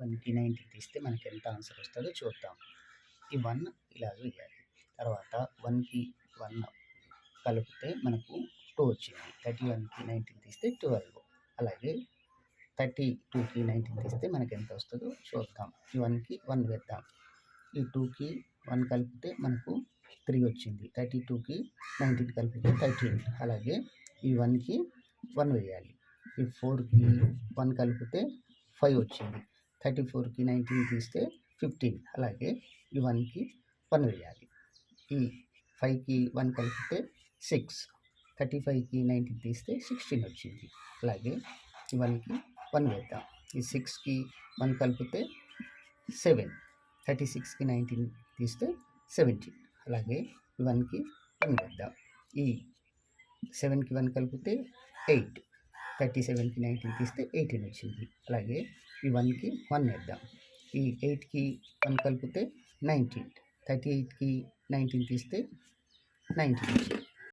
వన్కి నైన్టీన్ తీస్తే మనకి ఎంత ఆన్సర్ వస్తుందో చూద్దాం. ఈ వన్ ఇలా వేయాలి తర్వాత వన్కి వన్ కలిపితే మనకు టూ వచ్చింది. థర్టీ వన్కి నైన్టీన్ తీస్తే ట్వెల్వ్. అలాగే థర్టీ టూకి నైన్టీన్ తీస్తే మనకి ఎంత వస్తుందో చూద్దాం. ఈ వన్కి వన్ వేద్దాం. ఈ టూకి వన్ కలిపితే మనకు త్రీ వచ్చింది. థర్టీ టూకి నైన్టీన్ కలిపితే థర్టీన్ అలాగే ఈ వన్కి వన్ వేయాలి. ఈ ఫోర్కి వన్ కలిపితే ఫైవ్ వచ్చింది. థర్టీ ఫోర్కి నైన్టీన్ తీస్తే ఫిఫ్టీన్. అలాగే ఈ వన్కి వన్ వేయాలి. ఈ ఫైవ్కి వన్ కలిపితే సిక్స్. థర్టీ ఫైవ్కి నైన్టీన్ తీస్తే సిక్స్టీన్ వచ్చింది. అలాగే ఈ వన్కి వన్ వేద్దాం. ఈ సిక్స్కి వన్ కలిపితే సెవెన్. థర్టీ సిక్స్కి నైన్టీన్ తీస్తే సెవెంటీన్. అలాగే ఈ వన్కి వన్ వేద్దాం. ఈ సెవెన్కి వన్ కలిపితే ఎయిట్. థర్టీ సెవెన్కి నైన్టీన్ తీస్తే ఎయిటీన్ వచ్చింది. అలాగే ఈ వన్కి వన్ వేద్దాం. ఈ ఎయిట్కి వన్ కలిపితే నైన్టీన్. థర్టీ ఎయిట్కి నైన్టీన్ తీస్తే నైన్టీన్ వచ్చింది.